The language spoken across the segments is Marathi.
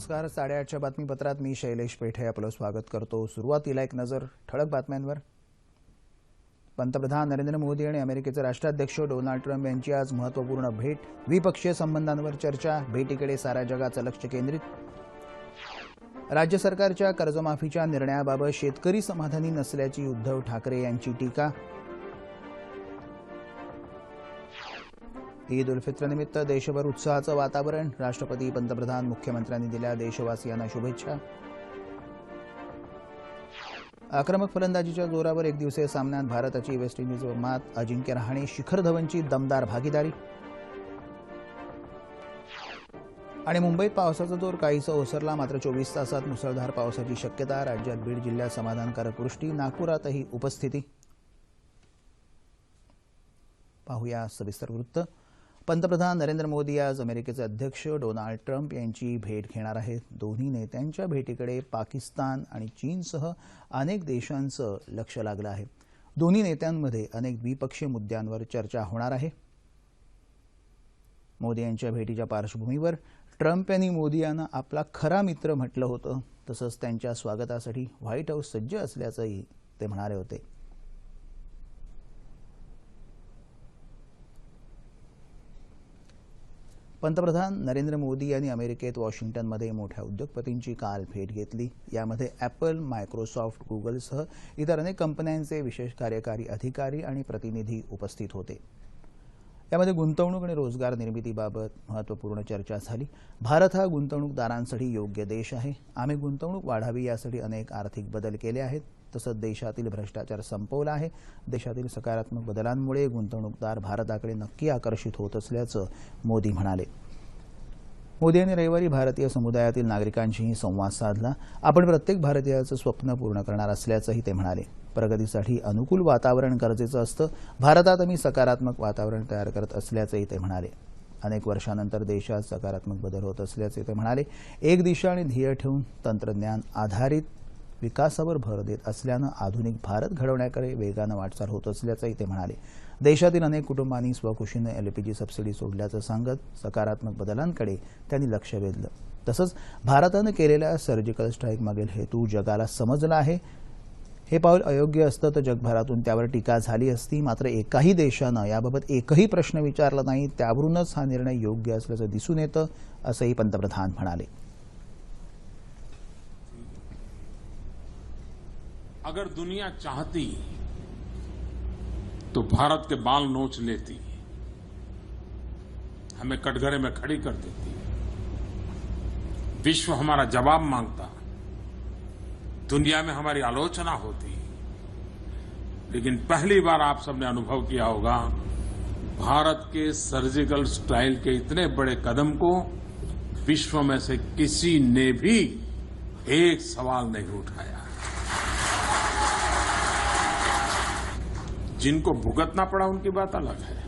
नमस्कार साडेआठच्या बातमीपत्रात मी शैलेश पेठे आपलं स्वागत करतो. सुरुवातीला एक नजर ठळक बातम्यांवर. पंतप्रधान नरेंद्र मोदी आणि अमेरिकेचे राष्ट्राध्यक्ष डोनाल्ड ट्रम्प यांची आज महत्त्वपूर्ण भेट. द्विपक्षीय संबंधांवर चर्चा भेटीकडे साऱ्या जगाचं लक्ष केंद्रित. राज्य सरकारच्या कर्जमाफीच्या निर्णयाबाबत शेतकरी समाधानी नसल्याची उद्धव ठाकरे यांची टीका. ईद उल फित्रनिमित्त देशभर उत्साहाचं वातावरण. राष्ट्रपती पंतप्रधान मुख्यमंत्र्यांनी दिल्या देशवासियांना शुभेच्छा. आक्रमक फलंदाजीच्या जोरावर एक दिवसीय सामन्यात भारताची वेस्ट इंडिजवर मात अजिंक्य रहाणे शिखर धवनची दमदार भागीदारी. आणि मुंबईत पावसाचा जोर काहीसा ओसरला मात्र चोवीस तासात मुसळधार पावसाची शक्यता राज्यात बीड जिल्ह्यात समाधानकारक वृष्टी नागपुरातही उपस्थिती. पाहूया सविस्तर वृत्त. पंतप्रधान नरेंद्र मोदी आज अमेरिकेचे अध्यक्ष डोनाल्ड ट्रम्प यांची भेट घेणार आहेत. दोन्ही नेत्यांच्या भेटीकडे पाकिस्तान आणि चीनसह अनेक देशांचं लक्ष लागलं आहे. दोन्ही नेत्यांमध्ये अनेक द्विपक्षीय मुद्द्यांवर चर्चा होणार आहे. मोदी यांच्या भेटीच्या पार्श्वभूमीवर ट्रम्प यांनी मोदी यांना आपला खरा मित्र म्हटलं होतं. तसंच त्यांच्या स्वागतासाठी व्हाईट हाऊस सज्ज असल्याचंही ते म्हणाले होते. पंतप्रधान नरेंद्र मोदी यांनी अमेरिकेत वॉशिंग्टनमध्ये मोठ्या उद्योगपतींची काल भेट घेतली. यामध्ये ॲपल मायक्रोसॉफ्ट गुगलसह इतर अनेक कंपन्यांचे विशेष कार्यकारी अधिकारी आणि प्रतिनिधी उपस्थित होते. यामध्ये गुंतवणूक आणि रोजगार निर्मितीबाबत महत्त्वपूर्ण चर्चा झाली. भारत हा गुंतवणूकदारांसाठी योग्य देश आहे. आम्ही गुंतवणूक वाढावी यासाठी अनेक आर्थिक बदल केले आहेत. तसंच देशातील भ्रष्टाचार संपवला आहे. देशातील सकारात्मक बदलांमुळे गुंतवणूकदार भारताकडे नक्की आकर्षित होत असल्याचं मोदी म्हणाले. मोदी यांनी रविवारी भारतीय समुदायातील नागरिकांशीही संवाद साधला. आपण प्रत्येक भारतीयाचं स्वप्न पूर्ण करणार असल्याचंही ते म्हणाले. प्रगतीसाठी अनुकूल वातावरण गरजेचं असतं. भारतात आम्ही सकारात्मक वातावरण तयार करत असल्याचंही ते म्हणाले. अनेक वर्षानंतर देशात सकारात्मक बदल होत असल्याचे ते म्हणाले. एक दिशा आणि ध्येय ठेवून तंत्रज्ञान आधारित विकासावर भर देत असल्यानं आधुनिक भारत घडवण्याकडे वेगानं वाटचाल होत असल्याचंही ते म्हणाले. देशातील अनेक कुटुंबांनी स्वखुशीनं एलपीजी सबसिडी सोडल्याचं सांगत सकारात्मक बदलांकडे त्यांनी लक्ष वेधलं. तसंच भारतानं केलेल्या सर्जिकल स्ट्राईक मागील हेतू जगाला समजला आहे. हे पाऊल अयोग्य असतं तर जगभरातून त्यावर टीका झाली असती. मात्र एकाही देशानं याबाबत एकही प्रश्न विचारला नाही. त्यावरूनच हा निर्णय योग्य असल्याचं दिसून येतं असंही पंतप्रधान म्हणाले. अगर दुनिया चाहती तो भारत के बाल नोच लेती, हमें कटघरे में खड़ी कर देती। विश्व हमारा जवाब माँगता, दुनिया में हमारी आलोचना होती। लेकिन पहली बार आप सबने अनुभव किया होगा, भारत के सर्जिकल स्ट्राइल के इतने बड़े कदम को विश्व में से किसी ने भी एक सवाल नहीं उठाया। जिनको भुगतना पड़ा उनकी बात अलग है।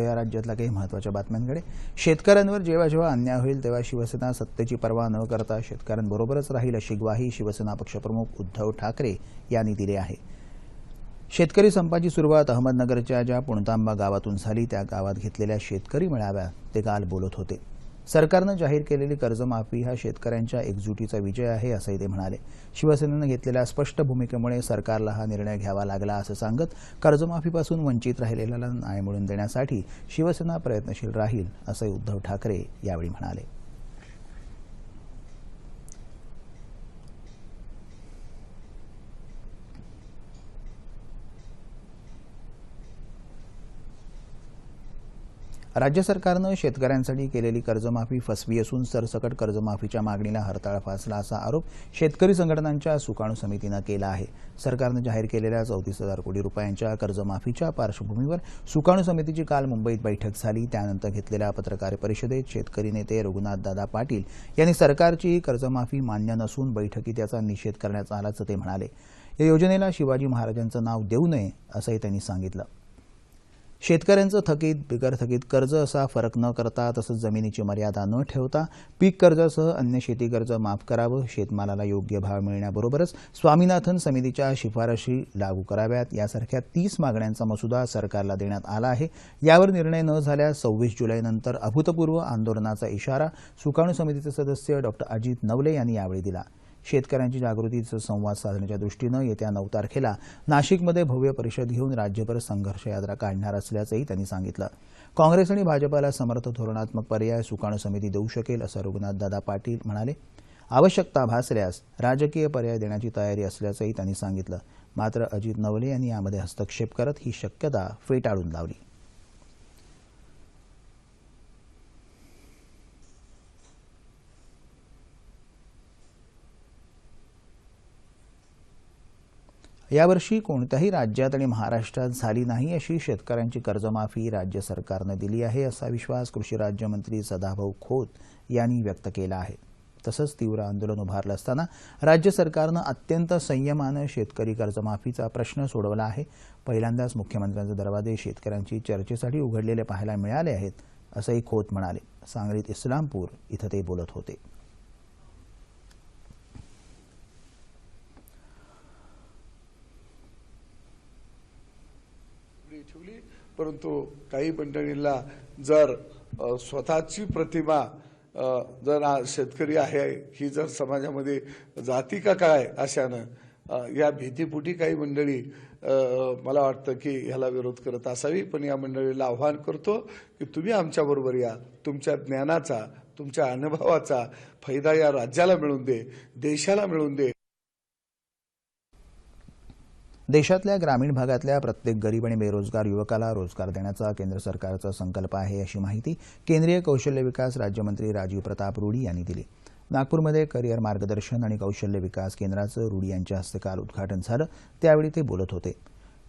या राज्यातल्या काही महत्त्वाच्या बातम्यांकडे. शेतकऱ्यांवर जेव्हा जेव्हा अन्याय होईल तेव्हा शिवसेना सत्तेची पर्वा न करता शेतकऱ्यांबरोबरच राहील अशी ग्वाही शिवसेना पक्षप्रमुख उद्धव ठाकरे यांनी दिली आहे. शेतकरी संपाची सुरुवात अहमदनगरच्या ज्या पुणतांबा गावातून झाली त्या गावात घेतलेल्या शेतकरी मेळाव्यात ते काल बोलत होते. सरकारनं जाहीर केलेली कर्जमाफी हा शेतकऱ्यांच्या एकजुटीचा विजय आहे असंही ते म्हणाले. शिवसेनेनं घेतलेल्या स्पष्ट भूमिकेमुळे सरकारला हा निर्णय घ्यावा लागला असं सांगत कर्जमाफीपासून वंचित राहिलेल्याला न्याय मिळवून देण्यासाठी शिवसेना प्रयत्नशील राहील असंही उद्धव ठाकरे यावेळी म्हणाले. राज्य सरकारनं शेतकऱ्यांसाठी केलेली कर्जमाफी फसवी असून सरसकट कर्जमाफीच्या मागणीला हरताळ फासला असा आरोप शेतकरी संघटनांच्या सुकाणू समितीनं केला आहे. सरकारनं जाहीर केलेल्या चौतीस हजार कोटी रुपयांच्या कर्जमाफीच्या पार्श्वभूमीवर सुकाणू समितीची काल मुंबईत बैठक झाली. त्यानंतर घेतलेल्या पत्रकार परिषदेत शेतकरी नेते रघुनाथदादा पाटील यांनी सरकारची कर्जमाफी मान्य नसून बैठकीत याचा निषेध करण्यात आल्याचं ते म्हणाले. या योजनेला शिवाजी महाराजांचं नाव देऊ नये असंही त्यांनी सांगितलं. शेतकऱ्यांचं थकीत बिगर थकीत कर्ज असा फरक न करता तसंच जमिनीची मर्यादा न ठेवता पीक कर्जासह अन्य शेती कर्ज माफ करावं शेतमालाला योग्य भाव मिळण्याबरोबरच स्वामीनाथन समितीच्या शिफारशी लागू कराव्यात. यासारख्या तीस मागण्यांचा मसुदा सरकारला देण्यात आला आहे. यावर निर्णय न झाल्यास सव्वीस जुलैनंतर अभूतपूर्व आंदोलनाचा इशारा सुकाणू समितीचे सदस्य डॉक्टर अजित नवले यांनी यावेळी दिला. शेतकऱ्यांची जागृतीचा संवाद साधण्याच्या दृष्टीनं येत्या नऊ तारखेला नाशिकमध्ये भव्य परिषद घेऊन राज्यभर संघर्ष यात्रा काढणार असल्याचंही त्यांनी सांगितलं. काँग्रेस आणि भाजपाला समर्थ धोरणात्मक पर्याय सुकाणू समिती देऊ शकेल असं रघुनाथदादा पाटील म्हणाले. आवश्यकता भासल्यास राजकीय पर्याय देण्याची तयारी असल्याचंही त्यांनी सांगितलं. मात्र अजित नवले यांनी यामध्ये हस्तक्षेप करत ही शक्यता फेटाळून लावली. यावर्षी कोणत्याही राज्यात आणि महाराष्ट्रात झाली नाही अशी शेतकऱ्यांची कर्जमाफी राज्य सरकारनं दिली आहे असा विश्वास कृषी राज्यमंत्री सदाभाऊ खोत यांनी व्यक्त केला आहे. तसंच तीव्र आंदोलन उभारलं असताना राज्य सरकारनं अत्यंत संयमानं शेतकरी कर्जमाफीचा प्रश्न सोडवला आहे. पहिल्यांदाच मुख्यमंत्र्यांचे दरवाजे शेतकऱ्यांची चर्चेसाठी उघडलेले पाहायला मिळाले आहेत असंही खोत म्हणाले. सांगलीत इस्लामपूर इथं ते बोलत होते ठेवली ठेवली परंतु काही मंडळींना जर स्वतःची प्रतिमा जर हा शेतकरी आहे ही जर समाजामध्ये जाती का काय अशानं या भीतीपुटी काही मंडळी मला वाटतं की ह्याला विरोध करत असावी. पण या मंडळीला आव्हान करतो की तुम्ही आमच्याबरोबर या. तुमच्या ज्ञानाचा तुमच्या अनुभवाचा फायदा या राज्याला मिळून दे देशाला मिळून दे. देशातल्या ग्रामीण भागातल्या प्रत्येक गरीब आणि बेरोजगार युवकाला रोजगार देण्याचा केंद्र सरकारचा संकल्प आहे अशी माहिती केंद्रीय कौशल्य विकास राज्यमंत्री राजीव प्रताप रुडी यांनी दिली. नागपूरमध्ये करिअर मार्गदर्शन आणि कौशल्य विकास केंद्राचं रुडी यांच्या हस्ते काल उद्घाटन झालं. त्यावेळी ते बोलत होते.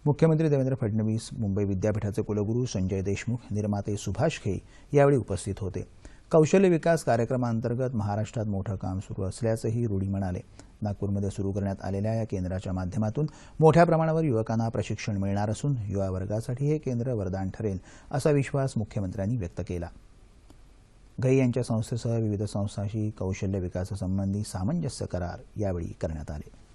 मुख्यमंत्री देवेंद्र फडणवीस मुंबई विद्यापीठाचे कुलगुरू संजय देशमुख निर्माते सुभाष खेई यावेळी उपस्थित होते. कौशल्य विकास कार्यक्रमांतर्गत महाराष्ट्रात मोठं काम सुरू असल्याचंही रुडी म्हणाले. नागपूरमध्ये सुरू करण्यात आलेल्या या केंद्राच्या माध्यमातून मोठ्या प्रमाणावर युवकांना प्रशिक्षण मिळणार असून युवा वर्गासाठी हे केंद्र वरदान ठरेल असा विश्वास मुख्यमंत्र्यांनी व्यक्त केला. घई यांच्या संस्थेसह विविध संस्थांशी कौशल्य विकासासंबंधी सामंजस्य करार यावेळी करण्यात आले.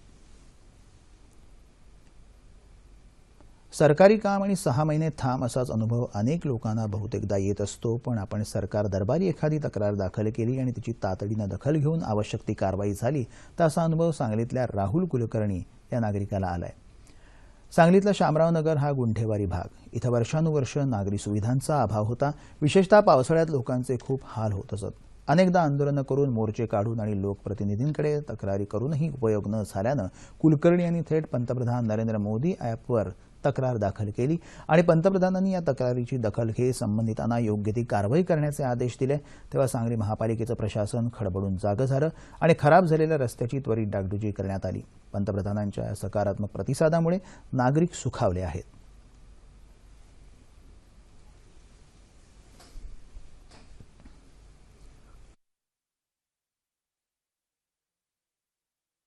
सरकारी काम आणि सहा महिने थांब असाच अनुभव अनेक लोकांना बहुतेकदा येत असतो पण आपण सरकार दरबारी एखादी तक्रार दाखल केली आणि तिची तातडीनं दखल घेऊन आवश्यक ती कारवाई झाली तर असा अनुभव सांगलीतल्या राहुल कुलकर्णी या नागरिकाला आलाय. सांगलीतला शामराव नगर हा गुंठेवारी भाग. इथं वर्षानुवर्ष नागरी सुविधांचा अभाव होता. विशेषतः पावसाळ्यात लोकांचे खूप हाल होत असत. अनेकदा आंदोलनं करून मोर्चे काढून आणि लोकप्रतिनिधींकडे तक्रारी करूनही उपयोग न झाल्यानं कुलकर्णी यांनी थेट पंतप्रधान नरेंद्र मोदी ॲपवर तक्रार दाखल केली आणि पंतप्रधानांनी या तक्रारीची दखल घेत संबंधितांना योग्य ती कारवाई करण्याचे आदेश दिले. तेव्हा सांगली महापालिकेचं प्रशासन खडबडून जागं झालं आणि खराब झालेल्या रस्त्याची त्वरित डागडुजी करण्यात आली. पंतप्रधानांच्या या सकारात्मक प्रतिसादामुळे नागरिक सुखावले आहेत.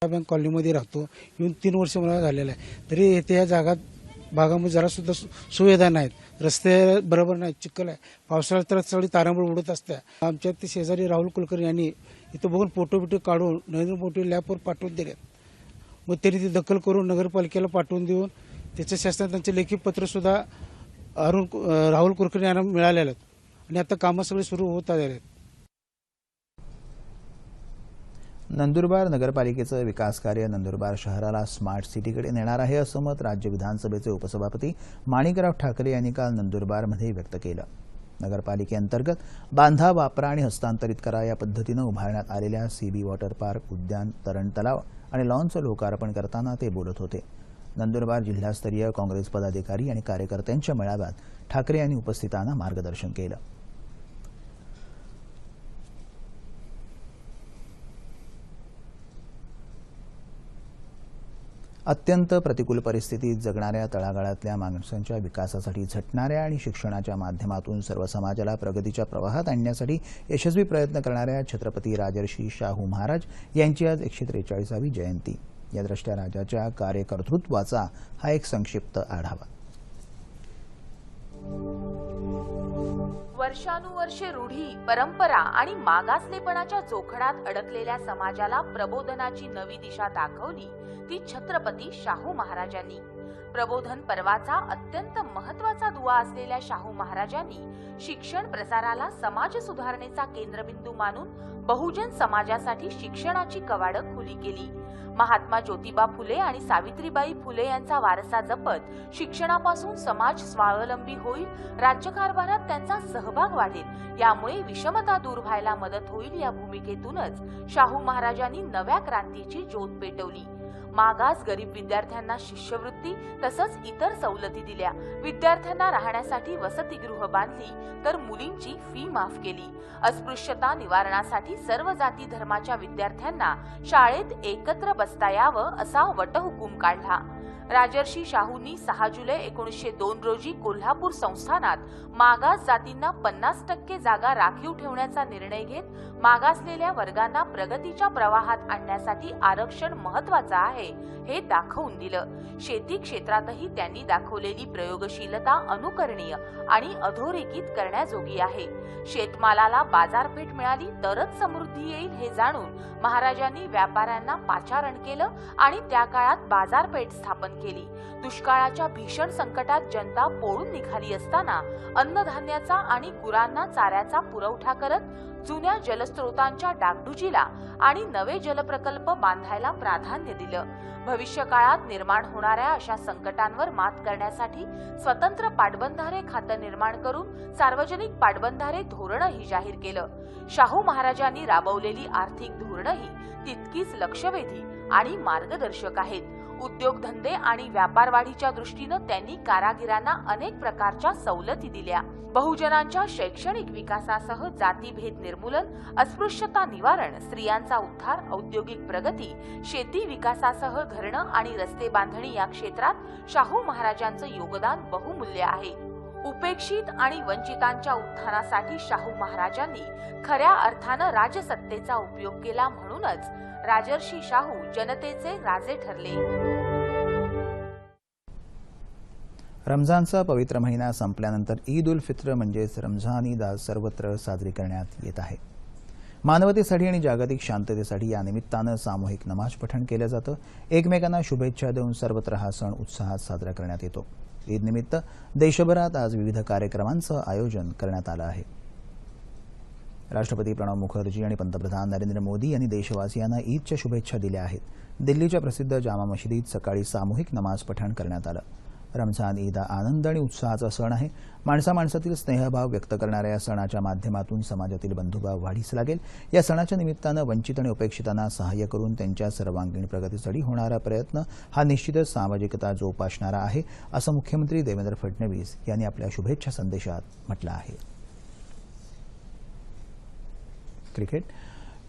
बँक कॉलनीमध्ये राहतो. येऊन तीन वर्ष मला झालेलं आहे. तरी येथे या जागात भागामध्ये जरासुद्धा सु- सुविधा नाहीत. रस्ते बरोबर नाहीत चिखल आहे. पावसाळ्यात तर सगळी तारांबळ उडत असते आमच्या ते शेजारी राहुल कुलकर्णी यांनी इथं बघून फोटो बिटो काढून नरेंद्र मोदी लॅबवर पाठवून दिले मग त्यांनी ती दखल करून नगरपालिकेला पाठवून देऊन त्याच्या शासनात त्यांचे लेखी पत्र सुद्धा अरुण राहुल कुलकर्णी यांना मिळालेले आहेत. आणि आता कामं सगळी सुरू होत आलेले आहेत. नंदुरबार नगरपालिकेचं विकास कार्य नंदुरबार शहराला स्मार्ट सिटीकडे नेणार आहे असं मत राज्य विधानसभेचे उपसभापती माणिकराव ठाकरे यांनी काल नंदुरबारमध्ये व्यक्त केलं. नगरपालिकेअंतर्गत बांधा वापरा आणि हस्तांतरित करा या पद्धतीनं उभारण्यात आलेल्या सीबी वॉटर पार्क उद्यान तरण तलाव आणि लॉनचं लोकार्पण करताना ते बोलत होते. नंदुरबार जिल्हास्तरीय काँग्रेस पदाधिकारी आणि कार्यकर्त्यांच्या मेळाव्यात ठाकरे यांनी उपस्थितांना मार्गदर्शन केलं. अत्यंत प्रतिकूल परिस्थितीत जगणाऱ्या तळागाळातल्या माणसांच्या विकासासाठी झटणाऱ्या आणि शिक्षणाच्या माध्यमातून सर्व समाजाला प्रगतीच्या प्रवाहात आणण्यासाठी यशस्वी प्रयत्न करणाऱ्या छत्रपती राजर्षी शाहू महाराज यांची आज एकशे त्रेचाळीसावी जयंती. या दृष्ट्या राजाच्या कार्यकर्तृत्वाचा हा एक संक्षिप्त आढावा. वर्षानुवर्षे रूढी परंपरा आणि मागासलेपणाच्या जोखडात अडकलेल्या समाजाला प्रबोधनाची नवी दिशा दाखवली ती छत्रपती शाहू महाराजांनी. प्रबोधन पर्वाचा अत्यंत महत्त्वाचा दुवा असलेल्या शाहू महाराजांनी शिक्षण प्रसाराला समाज सुधारणेचा केंद्रबिंदू मानून बहुजन समाजासाठी शिक्षणाची कवाडं खुली केली. महात्मा ज्योतिबा फुले आणि सावित्रीबाई फुले यांचा वारसा जपत शिक्षणापासून समाज स्वावलंबी होईल राज्यकारभारात त्यांचा सहभाग वाढेल यामुळे विषमता दूर व्हायला मदत होईल या भूमिकेतूनच शाहू महाराजांनी नव्या क्रांतीची ज्योत पेटवली. मागास गरीब विद्यार्थ्यांना शिष्यवृत्ती तसंच इतर सवलती दिल्या. विद्यार्थ्यांना राहण्यासाठी वसतिगृह बांधली तर मुलींची फी माफ केली. अस्पृश्यता निवारणासाठी सर्व जाती धर्माच्या विद्यार्थ्यांना शाळेत एकत्र बसता यावं असा वटहुकूम काढला. राजर्षी शाहूंनी सहा जुलै एकोणीसशे दोन रोजी कोल्हापूर संस्थानात मागास जातींना पन्नास टक्के जागा राखीव ठेवण्याचा निर्णय घेत मागासलेल्या वर्गांना प्रगतीच्या प्रवाहात आणण्यासाठी आरक्षण महत्वाचं आहे हे दाखवून दिलं. शेती क्षेत्रातही त्यांनी दाखवलेली प्रयोगशीलता अनुकरणीय आणि अधोरेखित करण्याजोगी आहे. शेतमालाला बाजारपेठ मिळाली तरच समृद्धी येईल हे जाणून महाराजांनी व्यापाऱ्यांना पाचारण केलं आणि त्या काळात बाजारपेठ स्थापन केली. दुष्काळाच्या भीषण संकटात जनता पोळून निघाली असताना अन्नधान्याचा आणि गुरांना चाऱ्याचा पुरवठा करत जुन्या जलस्रोतांच्या डागडुजीला आणि नवे जलप्रकल्प बांधायला प्राधान्य दिलं. भविष्य काळात निर्माण होणाऱ्या अशा संकटांवर मात करण्यासाठी स्वतंत्र पाटबंधारे खातं निर्माण करून सार्वजनिक पाटबंधारे धोरणही जाहीर केलं. शाहू महाराजांनी राबवलेली आर्थिक धोरणही तितकीच लक्षवेधी आणि मार्गदर्शक आहेत. उद्योगधंदे आणि व्यापार वाढीच्या दृष्टीनं त्यांनी कारागिरांना अनेक प्रकारच्या सवलती दिल्या. बहुजनांच्या शैक्षणिक विकासासह जातीभेद निर्मूलन अस्पृश्यता निवारण स्त्रियांचा उद्धार औद्योगिक प्रगती शेती विकासासह धरणं आणि रस्ते बांधणी या क्षेत्रात शाहू महाराजांचं योगदान बहुमूल्य आहे. उपेक्षित आणि वंचितांच्या उत्थानासाठी शाहू महाराजांनी खऱ्या अर्थानं राजसत्तेचा उपयोग केला म्हणूनच राजर्षी शाहू जनतेचे राजे ठरले. रमजानचा पवित्र महिना संपल्यानंतर ईद उल फित्र म्हणजेच रमझान ईद आज सर्वत्र साजरी करण्यात येत आहे. मानवतेसाठी आणि जागतिक शांततेसाठी या निमित्तानं सामूहिक नमाज पठण केलं जातं. एकमेकांना शुभेच्छा देऊन सर्वत्र हा सण उत्साहात साजरा करण्यात येतो. ईदनिमित्त देशभरात आज विविध कार्यक्रमांचं आयोजन करण्यात आलं आहे. राष्ट्रपती प्रणव मुखर्जी आणि पंतप्रधान नरेंद्र मोदी यांनी देशवासियांना ईदच्या शुभेच्छा दिल्या आहेत. दिल्लीच्या प्रसिद्ध जामा मशिदीत सकाळी सामूहिक नमाज पठण करण्यात आलं. रमजान ईद हा आनंद आणि उत्साहाचा सण आहे. माणसा माणसातील स्नेहभाव व्यक्त करणाऱ्या या सणाच्या माध्यमातून समाजातील बंधुभाव वाढीस लागेल. या सणाच्या निमित्तानं वंचित आणि उपेक्षितांना सहाय्य करून त्यांच्या सर्वांगीण प्रगतीसाठी होणारा प्रयत्न हा निश्चितच सामाजिकता जोपासणारा आहे असं मुख्यमंत्री देवेंद्र फडणवीस यांनी आपल्या शुभेच्छा संदेशात म्हटलं आहे. क्रिकेट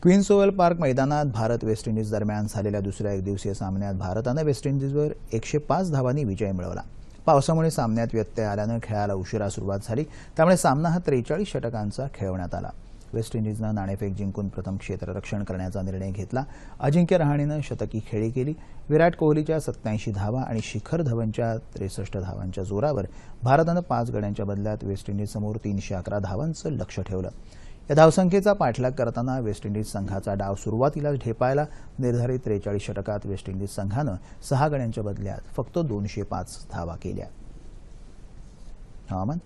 क्वीन्स ओव्हल पार्क मैदानात भारत वेस्ट इंडिज दरम्यान झालेल्या दुसऱ्या एकदिवसीय सामन्यात भारतानं वेस्ट इंडिजवर एकशे पाच धावांनी विजय मिळवला. पावसामुळे सामन्यात व्यत्यय आल्यानं खेळाला उशिरा सुरुवात झाली त्यामुळे सामना हा त्रेचाळीस षटकांचा खेळवण्यात आला. वेस्ट इंडिजनं नाणेफेक जिंकून प्रथम क्षेत्ररक्षण करण्याचा निर्णय घेतला. अजिंक्य रहाणेनं शतकी खेळी केली. विराट कोहलीच्या सत्याऐंशी धावा आणि शिखर धवनच्या त्रेसष्ट धावांच्या जोरावर भारतानं पाच गड्यांच्या बदल्यात वेस्ट इंडिजसमोर तीनशे अकरा धावांचं लक्ष ठेवलं. या धावसंख्येचा पाठलाग करताना वेस्ट इंडिज संघाचा डाव सुरुवातीला ढेपायला निर्धारित त्रेचाळीस षटकात वेस्ट इंडिज संघानं सहा गड्यांच्या बदल्यात फक्त दोनशे पाच धावा केल्या. हवामान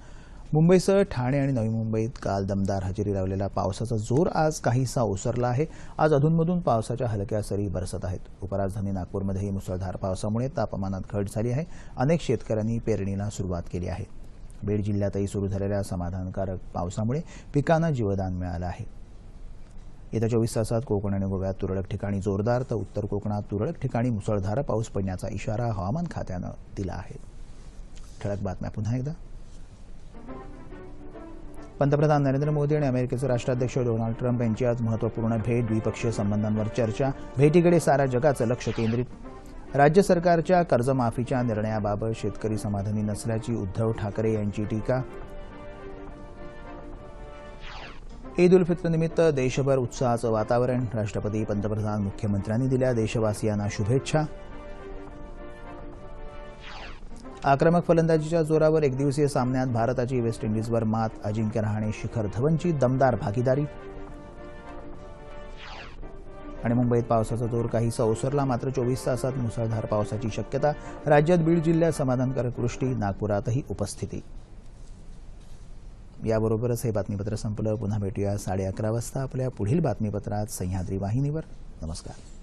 मुंबईसह ठाणे आणि नवी मुंबईत काल दमदार हजेरी लावलेला पावसाचा जोर आज काहीसा ओसरला आहे. आज अधूनमधून पावसाच्या हलक्या सरी बरसत आहेत. उपराजधानी नागपूरमध्येही मुसळधार पावसामुळे तापमानात घट झाली आहे. अनेक शेतकऱ्यांनी पेरणीला सुरुवात केली आहे. बीड जिल्ह्यातही सुरू झालेल्या समाधानकारक पावसामुळे पिकांना जीवदान मिळालं आहे. येत्या चोवीस तासात कोकण आणि गोव्यात तुरळक ठिकाणी जोरदार तर उत्तर कोकणात तुरळक ठिकाणी मुसळधार पाऊस पडण्याचा इशारा हवामान खात्यानं दिला आहे. ठळक बातम्या पुन्हा एकदा. पंतप्रधान नरेंद्र मोदी आणि अमेरिकेचे राष्ट्राध्यक्ष डोनाल्ड ट्रम्प यांची आज महत्त्वपूर्ण भेट द्विपक्षीय संबंधांवर चर्चा. भेटीकडे साऱ्या जगाचं लक्ष केंद्रित राज्य सरकारच्या कर्जमाफीच्या निर्णयाबाबत शेतकरी समाधानी नसल्याची उद्धव ठाकरे यांची टीका. ईद उल फित्रनिमित्त देशभर उत्साहाचं वातावरण. राष्ट्रपती पंतप्रधान मुख्यमंत्र्यांनी दिल्या देशवासियांना शुभेच्छा. आक्रमक फलंदाजीच्या जोरावर एकदिवसीय सामन्यात भारताची वेस्ट इंडिजवर मात. अजिंक्य रहाणे शिखर धवनची दमदार भागीदारी. आणि मुंबईत पावसाचा जोर काहीसा ओसरला मात्र चोवीस तासात मुसळधार पावसाची शक्यता. राज्यात बीड जिल्ह्यात समाधानकारक वृष्टी नागपुरातही उपस्थिती. याबरोबरच हे बातमीपत्र संपलं. पुन्हा भेटूया साडे अकरा वाजता. आपल्या पुढील बातमीपत्रात सह्याद्री वाहिनीवर. नमस्कार.